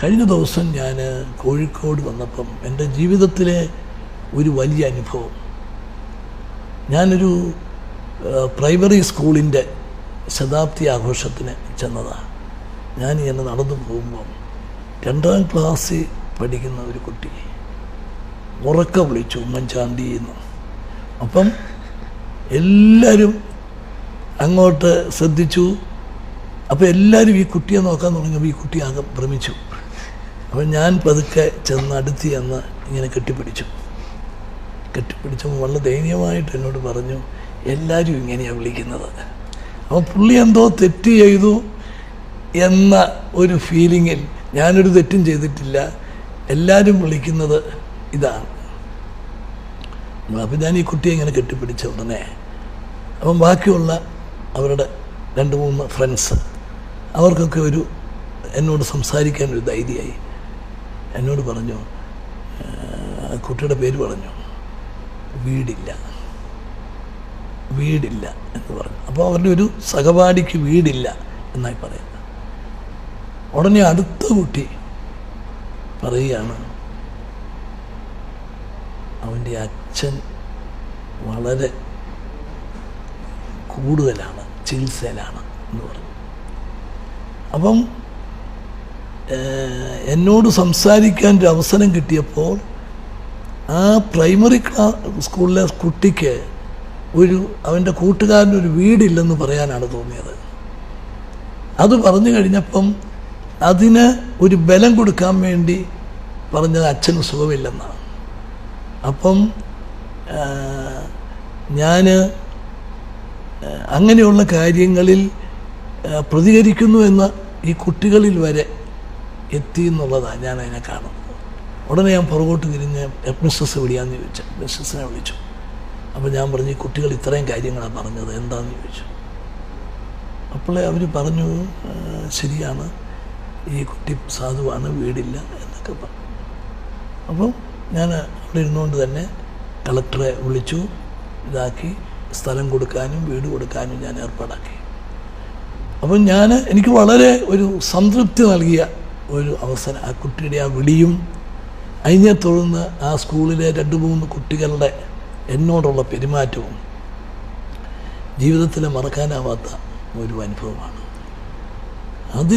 കഴിഞ്ഞ ദിവസം ഞാൻ കോഴിക്കോട് വന്നപ്പം എന്റെ ജീവിതത്തിലെ ഒരു വലിയ അനുഭവം. ഞാനൊരു പ്രൈമറി സ്കൂളിന്റെ ശതാബ്ദി ആഘോഷത്തിന് ചെന്നതാണ്. ഞാൻ ഇങ്ങനെ നടന്നു പോകുമ്പം രണ്ടാം ക്ലാസ്സിൽ പഠിക്കുന്ന ഒരു കുട്ടി ഉറക്ക വിളിച്ചു ഉമ്മൻചാണ്ടി എന്ന്. അപ്പം എല്ലാവരും അങ്ങോട്ട് ശ്രദ്ധിച്ചു. അപ്പോൾ എല്ലാവരും ഈ കുട്ടിയെ നോക്കാൻ തുടങ്ങിയപ്പോൾ ഈ കുട്ടി ആകെ ഭ്രമിച്ചു. അപ്പം ഞാൻ പതുക്കെ ചെന്ന് അടുത്ത് ചെന്ന് ഇങ്ങനെ കെട്ടിപ്പിടിച്ചു. കെട്ടിപ്പിടിച്ചപ്പോൾ വളരെ ദയനീയമായിട്ട് എന്നോട് പറഞ്ഞു എല്ലാവരും ഇങ്ങനെയാണ് വിളിക്കുന്നത്. അപ്പോൾ പുള്ളി എന്തോ തെറ്റ് ചെയ്തു എന്ന ഒരു ഫീലിങ്ങിൽ ഞാനൊരു തെറ്റും ചെയ്തിട്ടില്ല. എല്ലാവരും വിളിക്കുന്നത് ഇതാണ്. അപ്പം ഞാൻ ഈ കുട്ടിയെ ഇങ്ങനെ കെട്ടിപ്പിടിച്ച ഉടനെ അപ്പം ബാക്കിയുള്ള അവരുടെ രണ്ട് മൂന്ന് ഫ്രണ്ട്സ് അവർക്കൊക്കെ ഒരു എന്നോട് സംസാരിക്കാൻ ഒരു ധൈര്യമായി. എന്നോട് പറഞ്ഞു കുട്ടിയുടെ പേര് പറഞ്ഞു വീടില്ല വീടില്ല എന്ന് പറഞ്ഞു. അപ്പോൾ അവരുടെ ഒരു സഹപാഠിക്ക് വീടില്ല എന്നായി പറയുന്നത് ഉടനെ അടുത്ത കുട്ടി പറയുകയാണ് അവന്റെ അച്ഛൻ വളരെ കൂടുതലാണ് ചികിത്സയിലാണ് എന്ന് പറഞ്ഞു. അപ്പം എന്നോട് സംസാരിക്കാൻ ഒരു അവസരം കിട്ടിയപ്പോൾ ആ പ്രൈമറി സ്കൂളിലെ കുട്ടിക്ക് ഒരു അവന്റെ കൂട്ടുകാരനൊരു വീടില്ലെന്ന് പറയാനാണ് തോന്നിയത്. അത് പറഞ്ഞു കഴിഞ്ഞപ്പം അതിന് ഒരു ബലം കൊടുക്കാൻ വേണ്ടി പറഞ്ഞത് അച്ഛന് സുഖമില്ലെന്നാണ്. അപ്പം ഞാൻ അങ്ങനെയുള്ള കാര്യങ്ങളിൽ പ്രതികരിക്കുന്നു എന്ന ഈ കുട്ടികളിൽ വരെ എത്തി എന്നുള്ളതാണ് ഞാൻ അതിനെ കാണുന്നത്. ഉടനെ ഞാൻ പുറകോട്ട് തിരിഞ്ഞ് മിസ്സസ് വിളിയാന്ന് ചോദിച്ചു. മിസ്സസിനെ വിളിച്ചു. അപ്പോൾ ഞാൻ പറഞ്ഞു ഈ കുട്ടികൾ ഇത്രയും കാര്യങ്ങളാണ് പറഞ്ഞത് എന്താണെന്ന് ചോദിച്ചു. അപ്പോൾ അവർ പറഞ്ഞു ശരിയാണ്. ഈ കുട്ടി സാധുവാണ് വീടില്ല എന്നൊക്കെ പറഞ്ഞു. അപ്പം ഞാൻ അവിടെ ഇരുന്നുകൊണ്ട് തന്നെ കളക്ടറെ വിളിച്ചു ഇതാക്കി. സ്ഥലം കൊടുക്കാനും വീട് കൊടുക്കാനും ഞാൻ ഏർപ്പാടാക്കി. അപ്പം ഞാൻ എനിക്ക് വളരെ ഒരു സംതൃപ്തി നൽകിയ ഒരു അവസരം. ആ കുട്ടിയുടെ ആ വിളിയും അതിനെ തുടർന്ന് ആ സ്കൂളിലെ രണ്ട് മൂന്ന് കുട്ടികളുടെ എന്നോടുള്ള പെരുമാറ്റവും ജീവിതത്തിൽ മറക്കാനാവാത്ത ഒരു അനുഭവമാണ്. അതിന്